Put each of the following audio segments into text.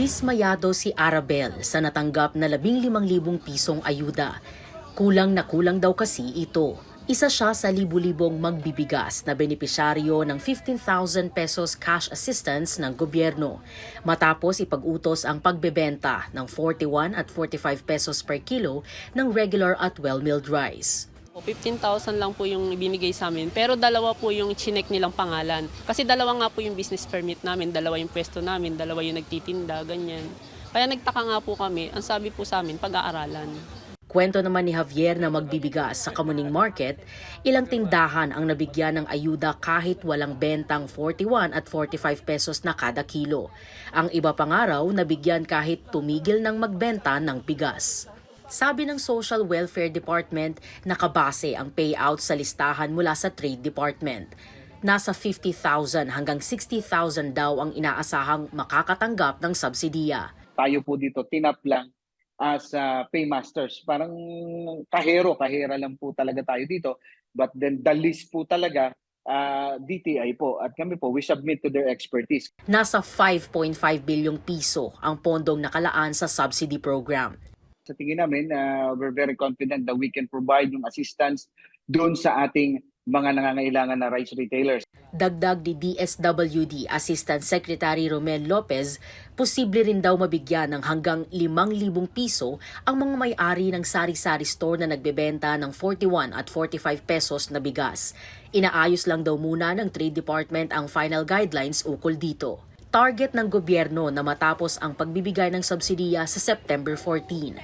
Dismayado si Arabel sa natanggap na 15,000 pisong ayuda. Kulang na kulang daw kasi ito. Isa siya sa libu-libong magbibigas na benepisyaryo ng 15,000 pesos cash assistance ng gobyerno matapos ipag-utos ang pagbebenta ng 41 at 45 pesos per kilo ng regular at well-milled rice. O, 15,000 lang po yung ibinigay sa amin. Pero dalawa po yung chinek nilang pangalan. Kasi dalawa nga po yung business permit namin, dalawa yung pwesto namin, dalawa yung nagtitinda, ganyan. Kaya nagtaka nga po kami, ang sabi po sa amin, pag-aaralan. Kwento naman ni Javier na magbibigas sa Kamuning Market, ilang tindahan ang nabigyan ng ayuda kahit walang bentang 41 at 45 pesos na kada kilo. Ang iba pang araw, nabigyan kahit tumigil ng magbenta ng bigas. Sabi ng Social Welfare Department, nakabase ang payout sa listahan mula sa Trade Department. Nasa 50,000 hanggang 60,000 daw ang inaasahang makakatanggap ng subsidiya. tayo po dito tinap lang as uh, paymasters. Parang kahero, kahera lang po talaga tayo dito. But then the list po talaga, uh, DTI po. At kami po, we submit to their expertise. Nasa 5.5 bilyong piso ang pondong nakalaan sa subsidy program. Sa tingin namin, uh, we're very confident that we can provide yung assistance doon sa ating mga nangangailangan na rice retailers. Dagdag ni DSWD Assistant Secretary Romel Lopez, posible rin daw mabigyan ng hanggang 5,000 piso ang mga may-ari ng sari-sari store na nagbebenta ng 41 at 45 pesos na bigas. Inaayos lang daw muna ng Trade Department ang final guidelines ukol dito. Target ng gobyerno na matapos ang pagbibigay ng subsidiya sa September 14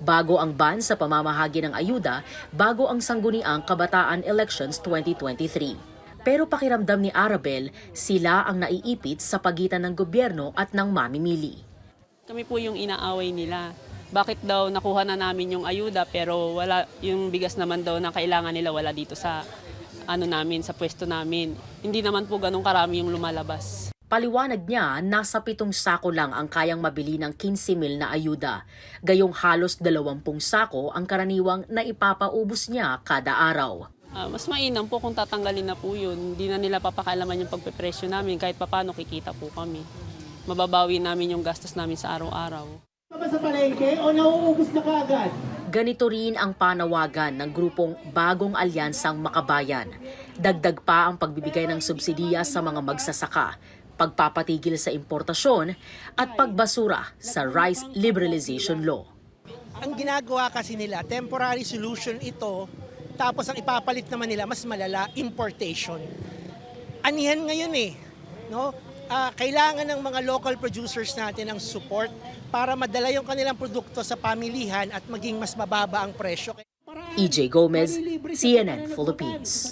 bago ang ban sa pamamahagi ng ayuda bago ang sangguniang kabataan elections 2023. Pero pakiramdam ni Arabel, sila ang naiipit sa pagitan ng gobyerno at ng mamimili. Kami po yung inaaway nila. Bakit daw nakuha na namin yung ayuda pero wala yung bigas naman daw na kailangan nila wala dito sa ano namin sa pwesto namin. Hindi naman po ganun karami yung lumalabas. Paliwanag niya, nasa pitong sako lang ang kayang mabili ng 15 mil na ayuda. Gayong halos 20 sako ang karaniwang naipapaubos niya kada araw. Ah, mas mainam po kung tatanggalin na po yun. Hindi na nila papakalaman yung pagpepresyo namin kahit papano kikita po kami. Mababawi namin yung gastos namin sa araw-araw. sa palengke o nauubos na kaagad? Ganito rin ang panawagan ng grupong Bagong Alyansang Makabayan. Dagdag pa ang pagbibigay ng subsidiya sa mga magsasaka, pagpapatigil sa importasyon at pagbasura sa rice liberalization law. Ang ginagawa kasi nila, temporary solution ito, tapos ang ipapalit naman nila, mas malala, importation. Anihan ngayon eh. No? Ah, kailangan ng mga local producers natin ng support para madala yung kanilang produkto sa pamilihan at maging mas mababa ang presyo. EJ Gomez, CNN Philippines.